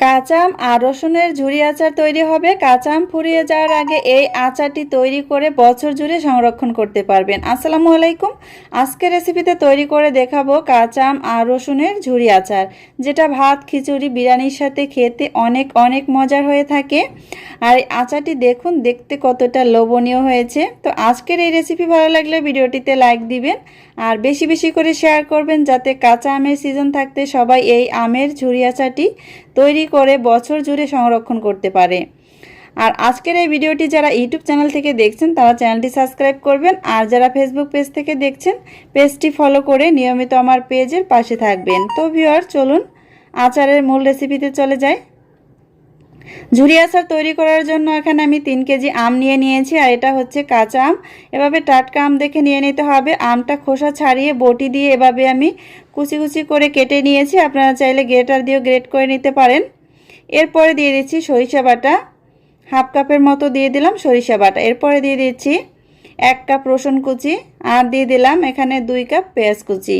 কাঁচা আম আর রসুনের ঝুরি আচার তৈরি হবে। কাঁচা আম ফুরিয়ে যাওয়ার আগে এই আচারটি তৈরি করে বছর জুড়ে সংরক্ষণ করতে পারবেন। আসসালামু আলাইকুম। আজকের রেসিপিতে তৈরি করে দেখাবো কাঁচা আম আর রসুনের ঝুড়ি আচার, যেটা ভাত, খিচুড়ি, বিরিয়ানির সাথে খেতে অনেক অনেক মজার হয়ে থাকে। আর এই আচারটি দেখুন, দেখতে কতটা লোভনীয় হয়েছে। তো আজকের এই রেসিপি ভালো লাগলে ভিডিওটিতে লাইক দিবেন আর বেশি বেশি করে শেয়ার করবেন যাতে কাঁচা আমের সিজন থাকতে সবাই এই আমের ঝুড়ি আচারটি তৈরি করে বছর জুড়ে সংরক্ষণ করতে পারে। আর আজকের এই ভিডিওটি যারা ইউটিউব চ্যানেল থেকে দেখছেন, তারা চ্যানেলটি সাবস্ক্রাইব করবেন। আর যারা ফেসবুক পেজ থেকে দেখছেন পেজটি ফলো করে নিয়মিত আমার পেজের পাশে থাকবেন। তো ভিওর চলুন আচারের মূল রেসিপিতে চলে যাই। ঝুরি আচার তৈরি করার জন্য এখানে আমি তিন কেজি আম নিয়ে নিয়েছি, আর এটা হচ্ছে কাঁচা আম। এভাবে টাটকা আম দেখে নিয়ে নিতে হবে। আমটা খোসা ছাড়িয়ে বটি দিয়ে এভাবে আমি কুচি কুচি করে কেটে নিয়েছি। আপনারা চাইলে গ্রেটার দিয়েও গ্রেট করে নিতে পারেন। এরপরে দিয়ে দিচ্ছি সরিষা বাটা। হাফ কাপের মতো দিয়ে দিলাম সরিষা বাটা। এরপরে দিয়ে দিচ্ছি এক কাপ রসুন কুচি, আর দিয়ে দিলাম এখানে দুই কাপ পেঁয়াজ কুচি।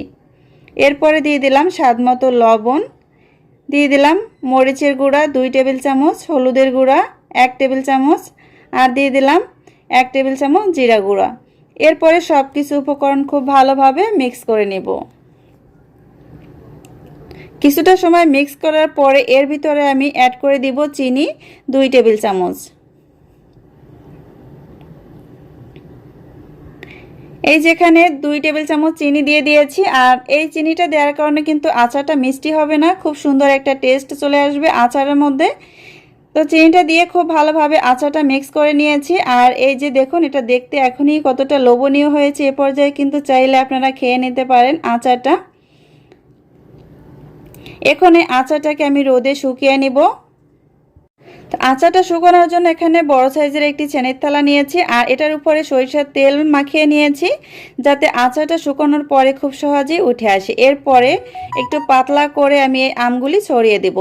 এরপরে দিয়ে দিলাম স্বাদ মতো লবণ। দিয়ে দিলাম মরিচের গুঁড়া দুই টেবিল চামচ, হলুদের গুঁড়া এক টেবিল চামচ আর দিয়ে দিলাম এক টেবিল চামচ জিরা গুঁড়া। এরপরে সব কিছু উপকরণ খুব ভালোভাবে মিক্স করে নেব। কিছুটা সময় মিক্স করার পরে এর ভিতরে আমি অ্যাড করে দিব চিনি দুই টেবিল চামচ। এই যেখানে দুই টেবিল চামচ চিনি দিয়ে দিয়েছি, আর এই চিনিটা দেওয়ার কারণে কিন্তু আচারটা মিষ্টি হবে না, খুব সুন্দর একটা টেস্ট চলে আসবে আচারের মধ্যে। তো চিনিটা দিয়ে খুব ভালোভাবে আচারটা মিক্স করে নিয়েছি, আর এই যে দেখুন, এটা দেখতে এখনই কতটা লোভনীয় হয়েছে, এ পর্যায়ে কিন্তু চাইলে আপনারা খেয়ে নিতে পারেন আচারটা। এখন আচারটাকে আমি রোদে শুকিয়ে নিব। তো আচারটা শুকানোর জন্য এখানে বড় সাইজের একটি চেনের থালা নিয়েছি, আর এটার উপরে সরিষার তেল মাখিয়ে নিয়েছি, যাতে আচাটা শুকানোর পরে খুব সহজেই উঠে আসে। এরপরে একটু পাতলা করে আমি এই আমগুলি ছড়িয়ে দেব।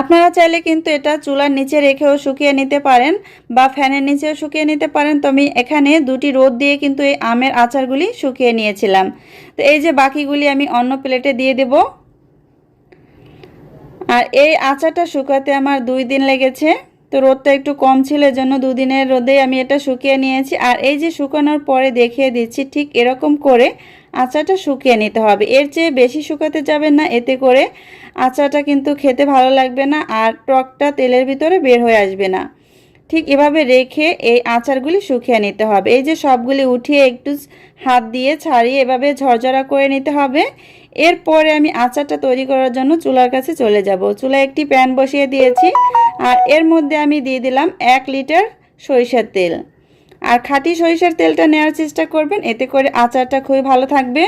আপনারা চাইলে কিন্তু এটা চুলার নিচে রেখেও শুকিয়ে নিতে পারেন বা ফ্যানের নিচেও শুকিয়ে নিতে পারেন। তো আমি এখানে দুটি রোদ দিয়ে কিন্তু এই আমের আচারগুলি শুকিয়ে নিয়েছিলাম। তো এই যে বাকিগুলি আমি অন্য প্লেটে দিয়ে দেবো। আর এই আচারটা শুকাতে আমার দুই দিন লেগেছে। তো রোদটা একটু কম ছিল জন্য দুদিনের রোদে আমি এটা শুকিয়ে নিয়েছি। আর এই যে শুকানোর পরে দেখিয়ে দিচ্ছি, ঠিক এরকম করে আচারটা শুকিয়ে নিতে হবে। এর চেয়ে বেশি শুকাতে যাবেন না, এতে করে আচারটা কিন্তু খেতে ভালো লাগবে না আর টকটা তেলের ভিতরে বের হয়ে আসবে না। ঠিক এভাবে রেখে এই আচারগুলি শুকিয়ে নিতে হবে। এই যে সবগুলি উঠিয়ে একটু হাত দিয়ে ছাড়িয়ে এভাবে ঝরঝরা করে নিতে হবে। এরপরে আমি আচারটা তৈরি করার জন্য চুলার কাছে চলে যাব। চুলায় একটি প্যান বসিয়ে দিয়েছি আর এর মধ্যে আমি দিয়ে দিলাম এক লিটার সরিষার তেল। আর খাঁটি সরিষার তেলটা নেওয়ার চেষ্টা করবেন, এতে করে আচারটা খুবই ভালো থাকবে।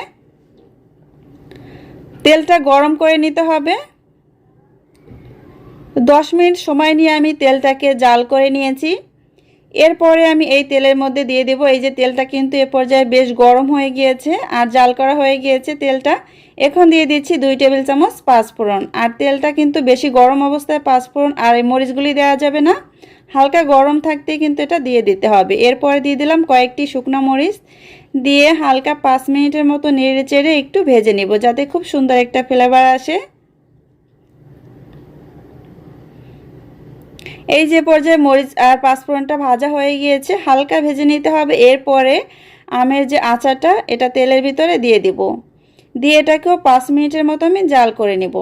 তেলটা গরম করে নিতে হবে। দশ মিনিট সময় নিয়ে আমি তেলটাকে জাল করে নিয়েছি। এরপরে আমি এই তেলের মধ্যে দিয়ে দেব। এই যে তেলটা কিন্তু এ পর্যায়ে বেশ গরম হয়ে গিয়েছে আর জাল করা হয়ে গিয়েছে তেলটা। এখন দিয়ে দিচ্ছি দুই টেবিল চামচ পাঁচফোড়ন। আর তেলটা কিন্তু বেশি গরম অবস্থায় পাঁচফোড়ন আর এই মরিচগুলি দেওয়া যাবে না। হালকা গরম থাকতে কিন্তু এটা দিয়ে দিতে হবে। এরপরে দিয়ে দিলাম কয়েকটি শুকনো মরিচ। দিয়ে হালকা পাঁচ মিনিটের মতো নেড়ে চেড়ে একটু ভেজে নিব, যাতে খুব সুন্দর একটা ফ্লেভার আসে। এই যে পর্যায়ে মরিচ আর পাঁচফোড়নটা ভাজা হয়ে গিয়েছে, হালকা ভেজে নিতে হবে। এরপরে আমের যে আচারটা, এটা তেলের ভিতরে দিয়ে দিব। দিয়ে এটাকেও পাঁচ মিনিটের মতো আমি জাল করে নেব।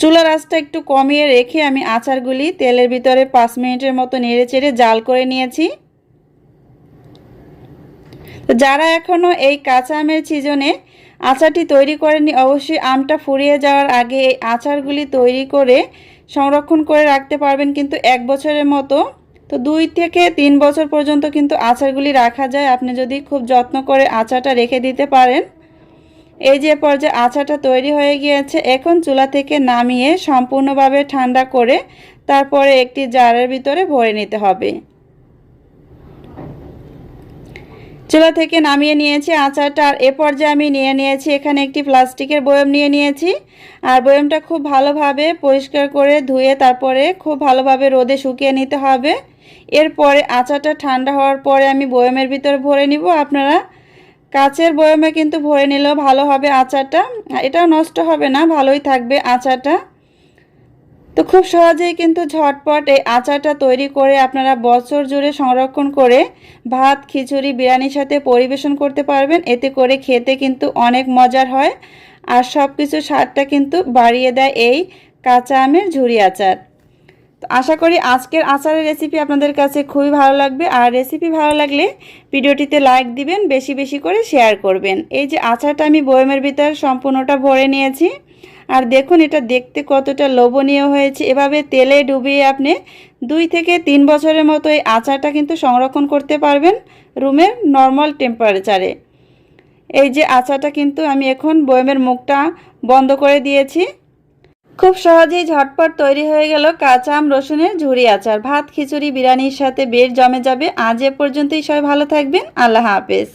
চুলার আঁচটা একটু কমিয়ে রেখে আমি আচারগুলি তেলের ভিতরে পাঁচ মিনিটের মতো নেড়ে চেড়ে জাল করে নিয়েছি। তো যারা এখনও এই কাঁচা আমের সিজনে আচারটি তৈরি করেনি অবশ্যই আমটা ফুরিয়ে যাওয়ার আগে এই আচারগুলি তৈরি করে সংরক্ষণ করে রাখতে পারবেন কিন্তু এক বছরের মতো। তো দুই থেকে তিন বছর পর্যন্ত কিন্তু আচারগুলি রাখা যায়। আপনি যদি খুব যত্ন করে আচারটা রেখে দিতে পারেন। এই যে পর্যায়ে আচারটা তৈরি হয়ে গিয়েছে, এখন চুলা থেকে নামিয়ে সম্পূর্ণভাবে ঠান্ডা করে তারপরে একটি জারের ভিতরে ভরে নিতে হবে। চুলা থেকে নামিয়ে নিয়েছি, আচারটা আর এ পর্যায়ে আমি নিয়ে নিয়েছি, এখানে একটি প্লাস্টিকের বয়ম নিয়ে নিয়েছি। আর বয়মটা খুব ভালোভাবে পরিষ্কার করে ধুয়ে তারপরে খুব ভালোভাবে রোদে শুকিয়ে নিতে হবে। এরপরে আচারটা ঠান্ডা হওয়ার পরে আমি বয়মের ভিতরে ভরে নিব। আপনারা কাচের বয়মে কিন্তু ভরে নিলেও ভালো হবে আচারটা। এটাও নষ্ট হবে না, ভালোই থাকবে আচারটা। তো খুব সহজেই কিন্তু ঝটপট এই আচারটা তৈরি করে আপনারা বছর জুড়ে সংরক্ষণ করে ভাত, খিচুড়ি, বিরিয়ানির সাথে পরিবেশন করতে পারবেন। এতে করে খেতে কিন্তু অনেক মজার হয় আর সব কিছু স্বাদটা কিন্তু বাড়িয়ে দেয় এই কাঁচা আমের ঝুরি আচার। তো আশা করি আজকের আচারের রেসিপি আপনাদের কাছে খুবই ভালো লাগবে। আর রেসিপি ভালো লাগলে ভিডিওটিতে লাইক দিবেন, বেশি বেশি করে শেয়ার করবেন। এই যে আচারটা আমি বয়মের ভিতর সম্পূর্ণটা ভরে নিয়েছি। আর দেখুন, এটা দেখতে কতটা লোভনীয় হয়েছে। এভাবে তেলে ডুবিয়ে আপনি দুই থেকে তিন বছরের মতো এই আচারটা কিন্তু সংরক্ষণ করতে পারবেন রুমের নর্মাল টেম্পারেচারে এই যে আচারটা কিন্তু আমি এখন বয়মের মুখটা বন্ধ করে দিয়েছি। খুব সহজেই ঝটপট তৈরি হয়ে গেল কাঁচা আম রসুনের ঝুড়ি আচার। ভাত, খিচুড়ি, বিরিয়ানির সাথে বেশ জমে যাবে। আজ এ পর্যন্তই। সবাই ভালো থাকবেন। আল্লাহ হাফেজ।